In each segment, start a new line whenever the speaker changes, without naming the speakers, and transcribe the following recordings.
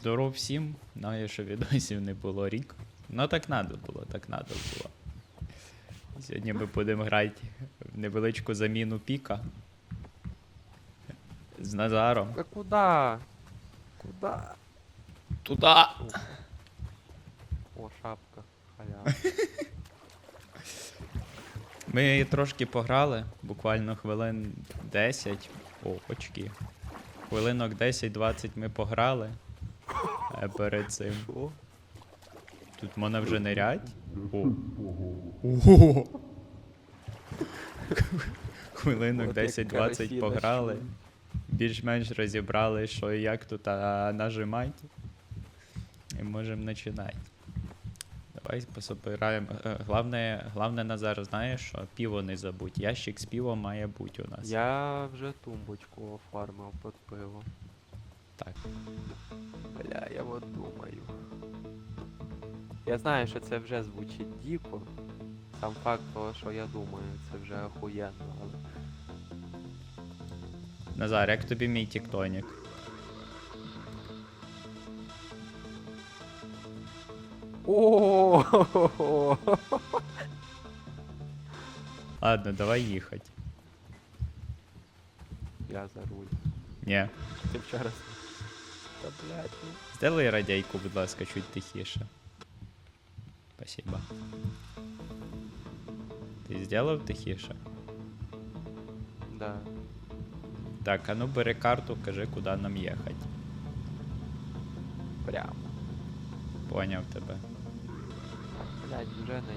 Здоров всім. Знаю, що відосів не було рік. Ну так надо було, так надо було. Сьогодні ми будемо грати в невеличку заміну піка. З Назаром.
А куда? Куда?
Туда!
О, шапка. Халява.
Ми трошки пограли, буквально хвилин 10. О, очки. Хвилинок 10-20 ми пограли. А перед цим. Тут можна вже нирять. О. Ого. Хвилинок 10-20 пограли. Більш-менш розібрали, що і як тут а, нажимати. І можемо починати. Давай пособираємо. Е, Главне, главне Назар, знаєш, що піво не забудь. Ящик з півом має бути у нас.
Я вже тумбочку оформив під пиво.
Так.
Бля, я от думаю. Я знаю, що це вже звучить дико. Сам факт того, що я думаю, це вже охуєнно, але.
Назар, як тобі мій тіктонік?
О!
Ладно, давай їхати.
Я за руль.
Ні.
Ти вчора. блядь, ну.
Сделай радійку, будь ласка, чуть тихіше. Спасибо. Ти зробив тихіше?
Да.
Так, а ну бери карту, кажи, куди нам їхати.
Прямо.
Поняв тебе.
Так, блядь, вже не.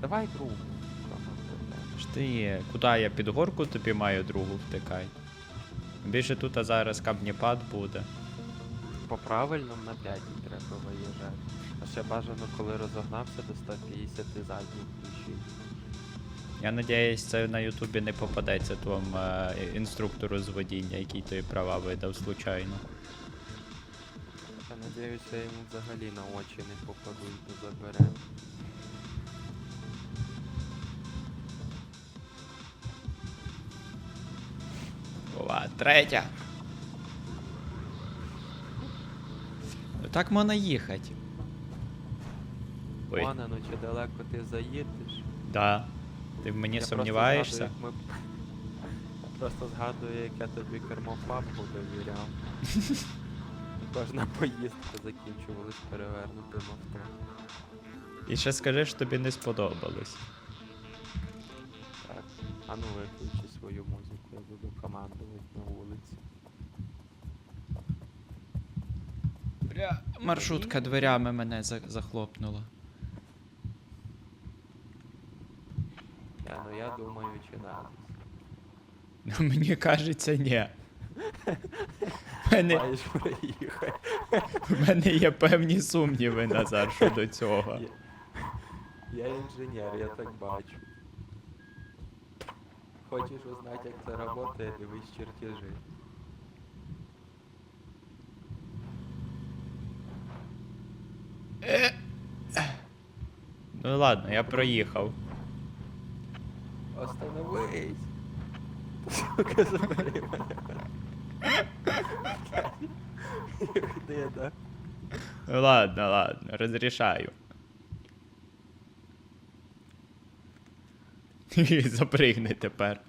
Давай другу.
Ж ти. Куди я під горку тобі маю другу втикай? Більше тут а зараз камніпад буде.
По правильному на 5 треба виїжджати. А ще бажано, коли розогнався до 150 задній включив.
Я надіюсь, це на Ютубі не попадеться тому е, інструктору з водіння, який тобі права видав случайно.
Я надіюся, йому взагалі на очі не попаду і то забере.
Третя. Ну так можна їхати. Ой,
Пане, ну чи далеко ти заїдеш?
да. Ти в мені
Я просто
сумніваєшся?
згадую, як ми- Я просто згадую, як я тобі кермофабку довіряв. Кожна поїздка закінчувалась перевернутим авто.
І ще скажи, що тобі не сподобалось.
Так. А ну виключи свою музику, я командувати на вулиці.
Бля, маршрутка дверями мене за- захлопнула.
Я, ну я думаю, чи надо.
Ну, мені кажеться, ні. У мене,
Маєш
в мене є певні сумніви, Назар, щодо цього.
Я, я інженер, я так бачу. Хочеш узнати, як це працює, дивись чертежі.
Ну ладно, я проїхав.
Остановись! Сука, забери мене. Де, да?
Ну ладно, ладно, розрішаю. Запригни тепер.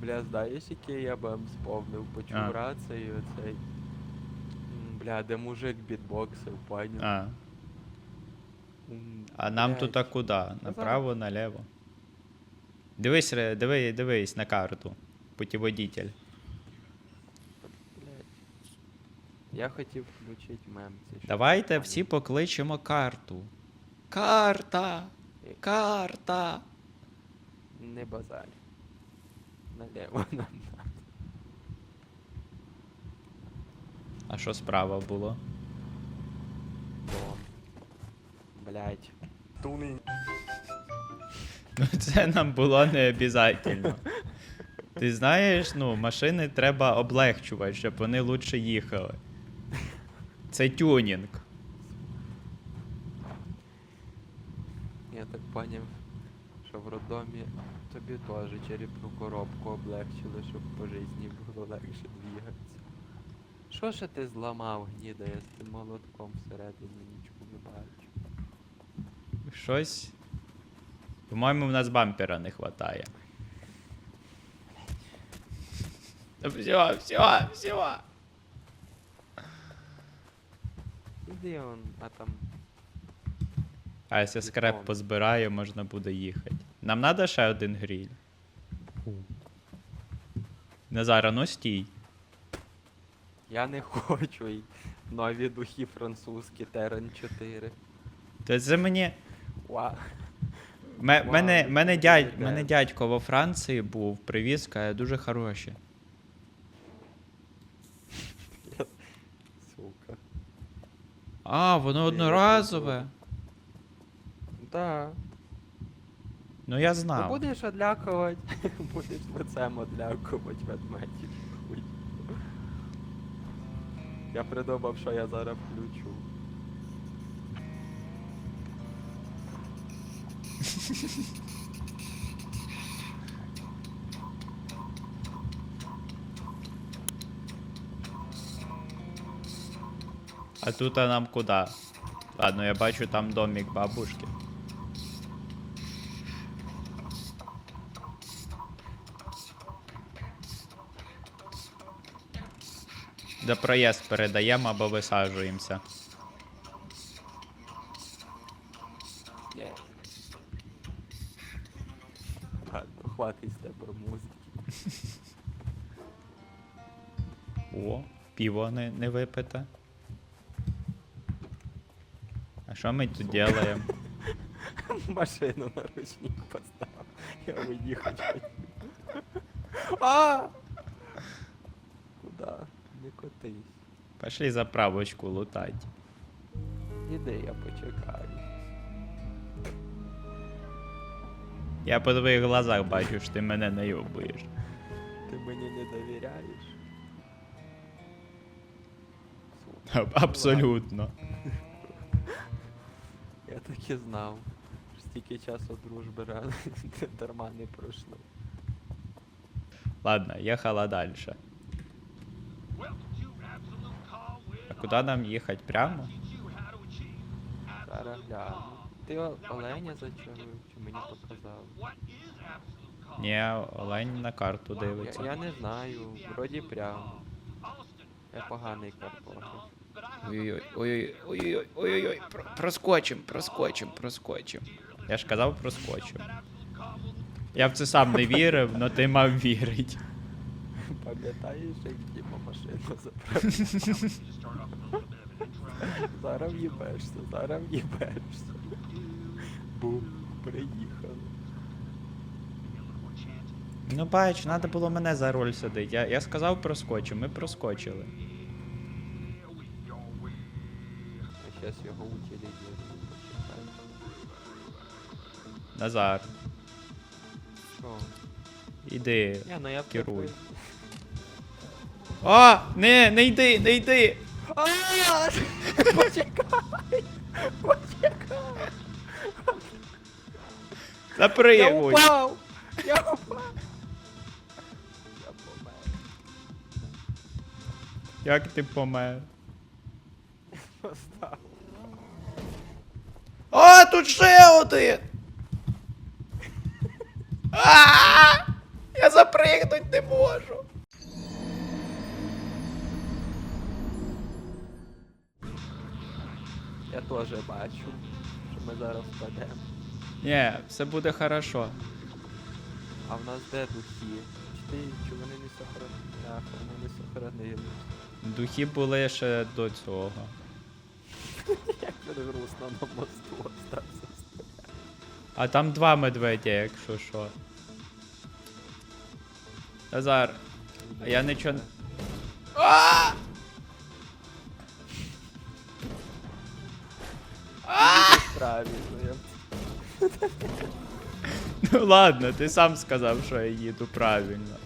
Бля, знаєш, який я б сповнив, почув
А.
рацію цей. М, Бля, де мужик бітбоксив, поняв?
А, а нам тут а куди? Направо, наліво. Дивись, ре- диви, дивись на карту. Путіводитель.
Блядь. Я хотів включити мем. щоб
Давайте всі покличемо карту. Карта! Карта!
Не базарь. Налево нам.
А що справа було?
Дом. Блять. Тунень.
Ну це нам було не обов'язково. Ти знаєш, ну, машини треба облегчувати, щоб вони лучше їхали. Це тюнінг.
Я так поняв, що в роддомі тобі теж черепну коробку облегчили, щоб по житті було легше двігатися. Що ж ти зламав, гніда, я з тим молотком всередині нічого не бачу.
Щось. По-моєму, в нас бампера не вистачає. Та все, все, все.
Іди он, а там.
А якщо скреп позбираю, можна буде їхати. Нам треба ще один гріль. Назара, ну стій.
Я не хочу й нові духи французькі Терен 4.
Та це мені.
Ва.
Ме,
Вау,
мене, мене, дядь, мене дядько во Франції був, привіз, каже, дуже хороші.
Сука.
А, воно одноразове.
Да.
Ну я
Ну
знав.
будеш одлякувати, будеш лицем одлякувати ведмедів. Хуй. Я придумав, що я зараз включу.
А тут а нам куди? Ладно, я бачу там домик бабушки. За проїзд передаємо або висаджуємося.
Ладно, хватить з тебе музики.
О, пиво не, не випите. А що ми тут делаємо?
Машину на ручник поставив. Я хотів. А! Не котись.
Пошли заправочку лутать.
Іди, я почекаю.
Я по твоїх глазах бачу, що ти мене не йобуєш.
Ти мені не довіряєш?
Аб- Абсолютно.
Я так і знав. що Стільки часу дружби реально дарма не пройшло.
Ладно, їхала далі. А куди нам їхати? Прямо?
Зараз гляну. Ти оленя зачарив, чи мені показав?
Ні, Олень на карту дивиться.
я не знаю, вроді прямо. Я поганий картограф.
Ой-ой-ой, ой-ой-ой, ой-ой-ой, ой-ой-ой, проскочим, проскочим, проскочим. Я ж казав, проскочим. Я в це сам не вірив, но ти мав вірить.
Пам'ятаєш, як Діма машину заправив? Зараз в'їбешся, зараз в'їбешся. Бум, приїхали.
Ну бач, треба було мене за руль садити. Я, я сказав проскочим, ми проскочили.
А зараз його утилізуємо.
Назар,
Що?
Іди.
Ні, ну я
Керуй. А! Не, не йди, не йди!
А, Почекай! Почекай! Я
Запригуй!
упав! Я упав! Я помер.
Як ти помер?
Постав.
А, тут ще один! А! Я запригнуть не можу.
Я теж бачу, що ми зараз впадемо.
Ні, все буде хорошо.
А в нас де духи? Чи ти, чи вони не сохранили? Так, вони не сохранили.
Духи були ще до цього.
Як він грустно на мосту остався.
А там два медведя, якщо що. Назар, А я нічого не-!
Правильно,
Ну ладно, ти сам сказав, що я їду правильно.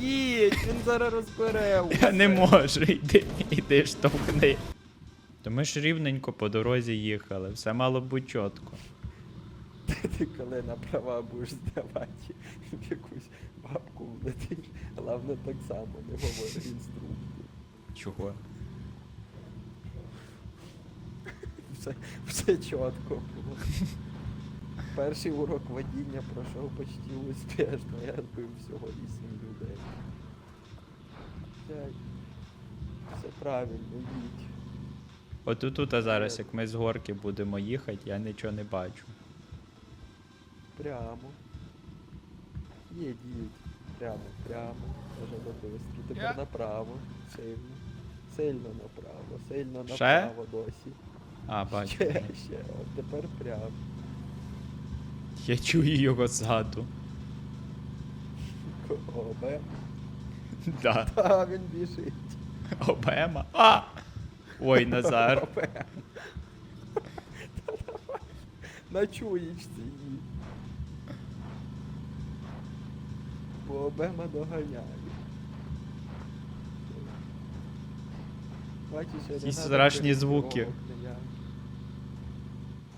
Їдь, він зараз розбере.
Я не можу, йди, йди штовхни. То ми ж рівненько по дорозі їхали, все мало бути чітко.
Ти коли на права будеш здавати в якусь бабку влетиш, головне так само не говори інструкцію.
Чого?
Все, все чітко було. Перший урок водіння пройшов почти успішно, я збив всього 8 людей. Все правильно, їдь.
От тут а зараз, як ми з горки будемо їхати, я нічого не бачу.
Прямо. Їдь, їдь. Прямо, прямо. Може допустити. Тепер направо. Сильно. Сильно направо. Сильно
Ще?
направо досі.
А, бачу.
Ще, ще. От тепер прямо.
Я чую його ззаду.
Обе.
Да.
Та він біжить.
Обема. А! Ой, Назар.
Обе. На чуєчці їдь. Бо обема доганяє. Надо
страшні звуки.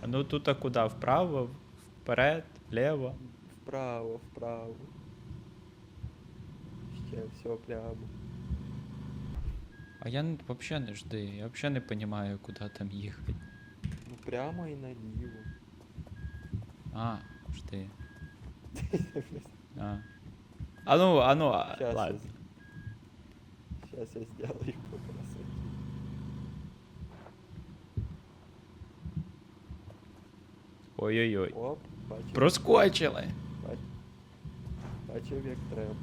А ну тут а куди? Вправо, вперед, вліво.
Вправо, вправо. Ще все прямо.
А я взагалі не жди, я взагалі не розумію, куди там їхати.
Ну прямо і наліво.
А, жди. А. А ну, а ну, а,
Сейчас
ладно.
я, сейчас я сделаю по красоте.
Ой-ой-ой.
Оп, бачив,
Проскочили.
бач- бачив як треба.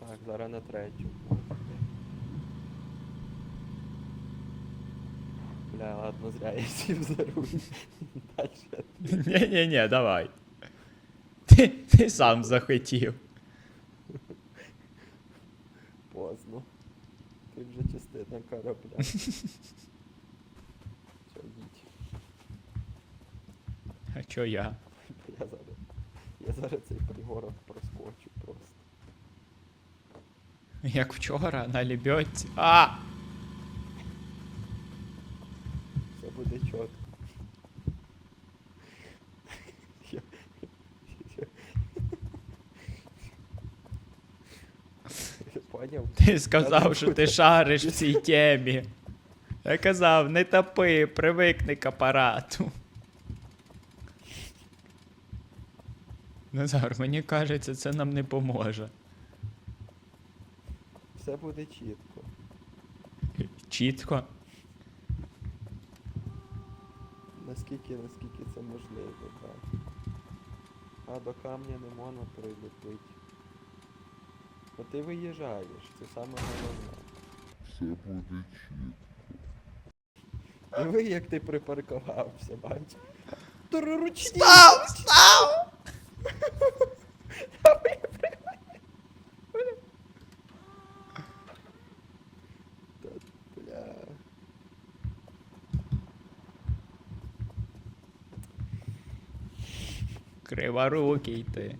Так, зараз на третю. Бля, ладно, зря я сів за руль. Дальше.
Ні-ні-ні, давай. Ти, ти сам захотів.
Поздно. Ти вже частина корабля. Все, їдь.
А чо я?
Я зараз. Я зараз цей пригорок проскочу просто.
Як вчора на лебедці. А! Ти сказав, що ти шариш в цій темі. Я казав, не топи, привикни к апарату. Назар, мені кажеться, це нам не поможе.
Все буде чітко.
Чітко.
Наскільки, наскільки це можливо, так. А до камня не можна прилепити. Бо ти виїжджаєш, це саме головне.
Все буде чітко.
Диви, як ти припаркувався, бач. Туруручні!
Став! Став! Криворукий ти.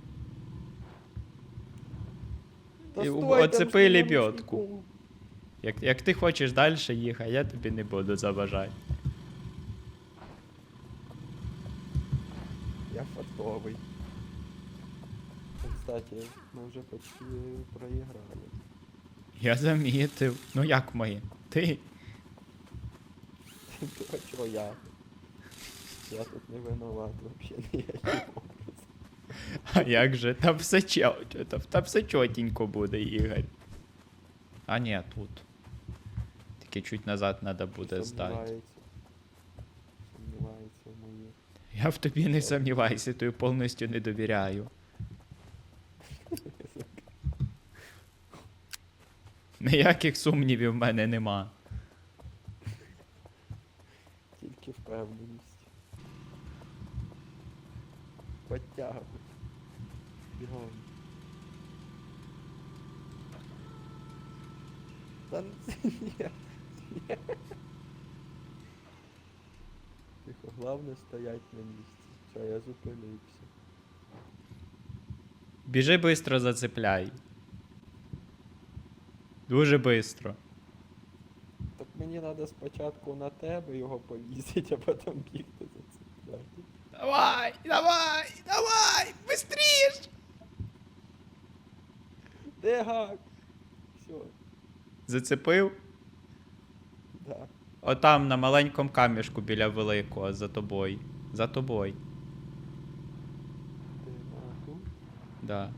Оцепи
там
лебедку. Як, як ти хочеш далі їхати, я тобі не буду заважати.
Я фартовий. Кстати, ми вже почти проіграли.
Я замітив. Ну як ми? Ти?
А чого я? Я тут не вообще ніяким образом.
А як же? Там все чо- там, там все чотенько буде, Ігор. А ні, тут. Тільки чуть назад треба буде здати.
Сумнівається. Сумнівається в моїх.
Я в тобі не сумніваюся, тобі повністю не довіряю. Ніяких сумнівів в мене нема.
Тільки впевненість. Подтягуй. Бігом. Та н- ні, ні. Тихо, головне стоять на місці. Все, я зупинився.
Біжи швидко зацепляй. Дуже швидко.
Так мені треба спочатку на тебе його повісити, а потім бігти за цим.
Давай, давай, давай, быстріш!
Де гак? Все,
Зацепив? Отам на маленькому камішку біля великого, за тобою. За тобою. Да.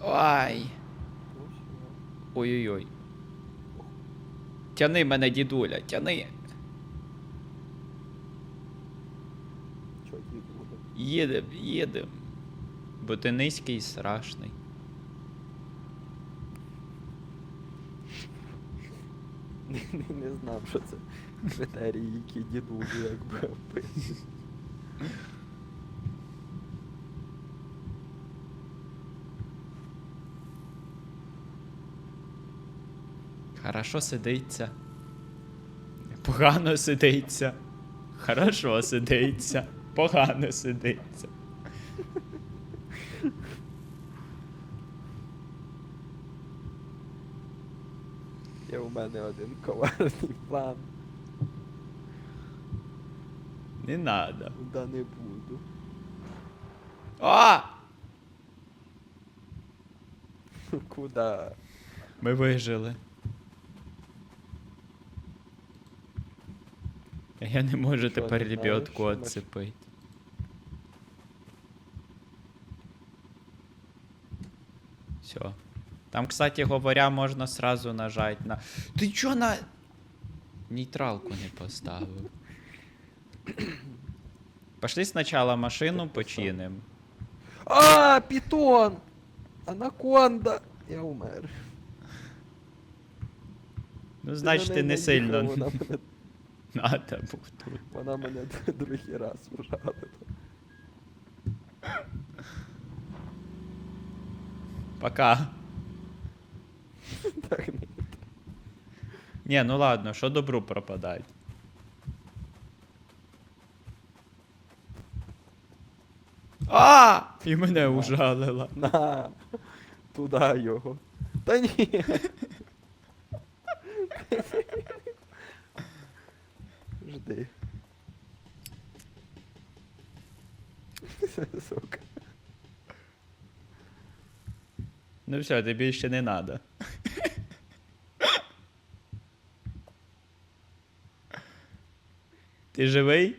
Ой.
Ну.
Ой-ой-ой. Тяни мене, дідуля, тяни. Їдем, їдем. Бо ти низький і страшний.
Не, не, не знав, що це критерії, які дідулю якби описують.
Хорошо сидиться. Погано сидиться. Хорошо сидиться. Погано сидиться.
Мене один коварний план.
Не надо.
Да не буду.
А!
Куда?
Ми вижили. Я не можу
Що,
тепер
не знаєш,
лебедку відцепити. Все. Там, кстати говоря, можна сразу нажать на. Ти чо на. Нейтралку не поставив. Пошли спочатку машину починим.
А, питон! Анаконда! Я умер.
Ну, значить,
на
ти не сильно
Вона мене,
надо був тут.
вона мене другий раз ужалила.
Пока.
Так не
Ні, ну ладно, що добру пропадать. А! І мене ужалила.
На! Туда його. Та ні. Жди. Сука.
Ну все, тобі ще не надо. Ти живий?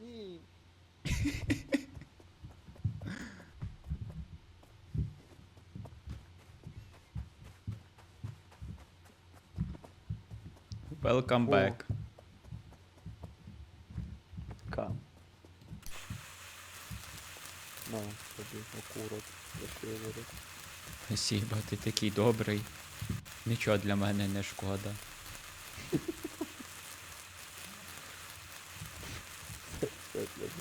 Ні.
Welcome back.
Кам. На, тобі окурок. Вишивали.
Спасибо, ти такий добрий. Нічого для мене не шкода.
Для.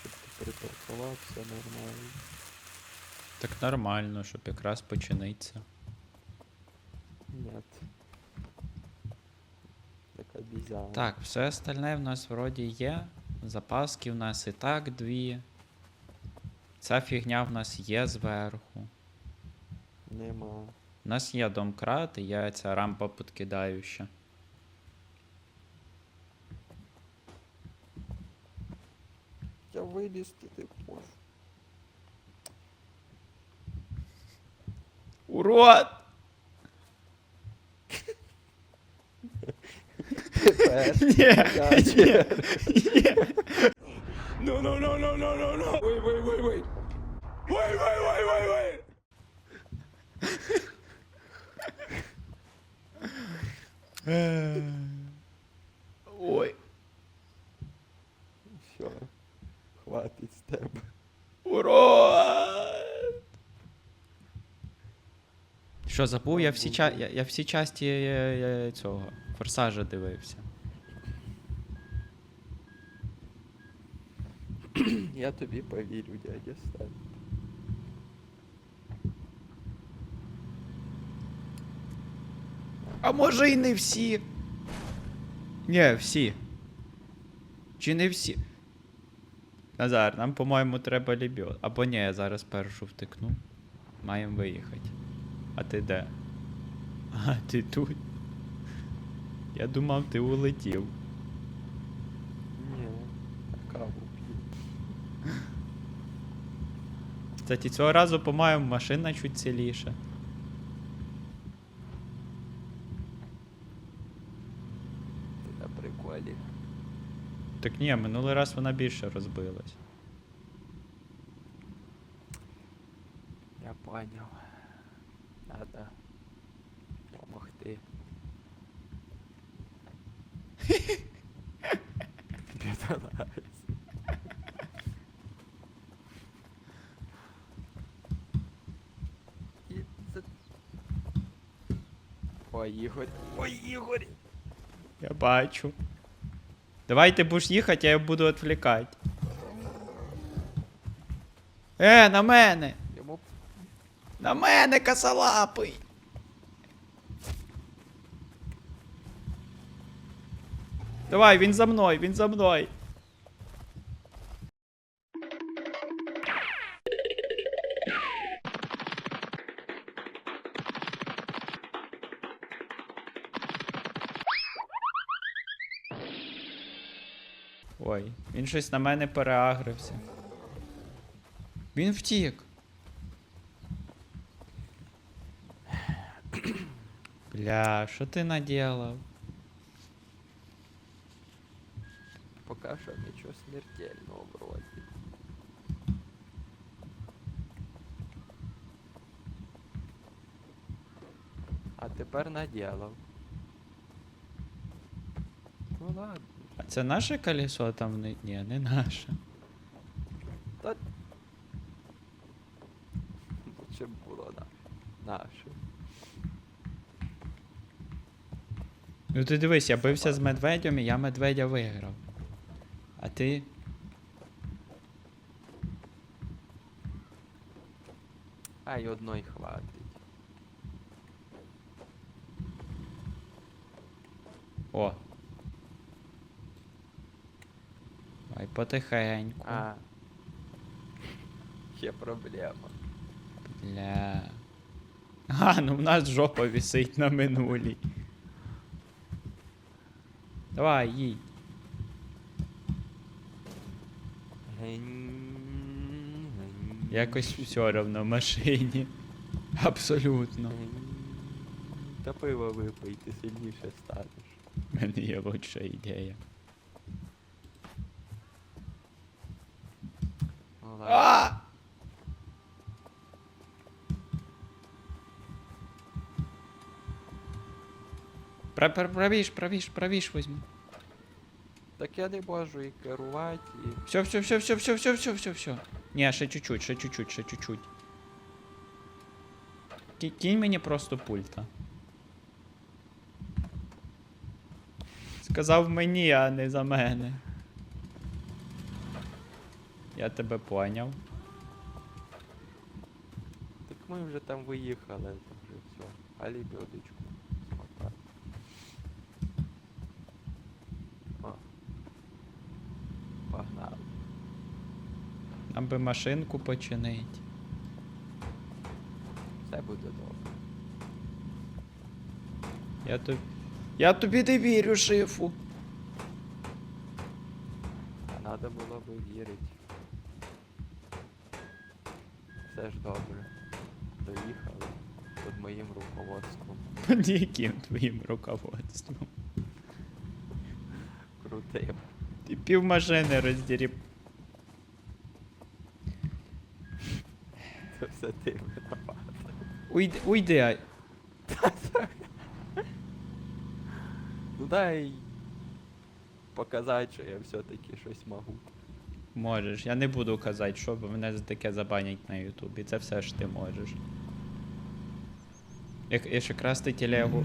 Щоб ти припаркувався нормально.
Так нормально, щоб якраз починиться.
Нет. Так обезьяна.
Так, все остальне в нас вроді є. Запаски в нас і так дві. Ця фігня в нас є зверху.
Нема.
У нас є домкрат і є ця рампа підкидаюча.
Я вилізти ти можеш.
Урод!
Тепер.
Ні,
Я
ні,
тепер.
ні.
No, no, no, no, no, no, no. Wait, wait, wait, wait. Wait, wait, wait, wait, wait.
Ой,
Все. Хватить з тебе.
урод! Що, забув? Я всі, ча... я, я всі часті е, е, цього форсажа дивився.
Я тобі повірю, дядя Сталь.
А може і не всі. Ні, всі. Чи не всі? Назар, нам, по-моєму, треба лібьот. Або ні, я зараз першу втикну. Маємо виїхати. А ти де? А, ти тут. Я думав, ти улетів.
Ні, каву п'ю.
Кстати, цього разу, по-моєму, машина чуть ціліша.
На приколі.
Так ні, минулий раз вона більше розбилась.
Я поняв. Надо помогти. Бідолазь. І це... Ой, Ігор. Ой, Ігор.
Я бачу. Давай ти будеш їхати, а я буду відвлікати. Е, на мене! На мене косолапий! Давай, він за мною, він за мною. Ой, він щось на мене переагрився. Він втік. Бля, що ти наделав?
поки що нічого смертельного вроді. А тепер наділав. Ну ладно.
А це наше колесо там не. Ні, не наше.
Та... Лучше б було на... наше.
Ну ти дивись, я бився з медведем і я медведя виграв. А ти.
А й одної хватить.
О. Ай, потихеньку.
А. Є проблема.
Бля. А, ну в нас жопа висить на минулій. Давай,
гень,
Якось все равно в машині. Абсолютно.
Та пиво випий, ти сильніше станеш.
У мене є лучша ідея.
Ну ладно.
Правіш, правіш, правіш возьми.
Так я не можу і керувати, і.
Все, все, все, все, все, все, все, все, все. Ні, ще чуть-чуть, ще чуть-чуть, ще чуть-чуть. Кинь мені просто пульта. Сказав мені, а не за мене. Я тебе поняв.
Так ми вже там виїхали, там вже все. А лебедочку
Би машинку починить.
Все буде добре.
Я тобі. Я тобі не вірю, шифу.
А надо було би вірити. Все ж добре. Доїхали під моїм руководством.
Під яким твоїм руководством?
Крутим.
Ти пів машини роздіріб.
Це ти винуват.
Уйди, уйди. а-
Ну дай показати, що я все-таки щось можу.
Можеш. Я не буду казати, що, бо мене за таке забанять на Ютубі. Це все ж ти можеш. Як, якщо красти телегу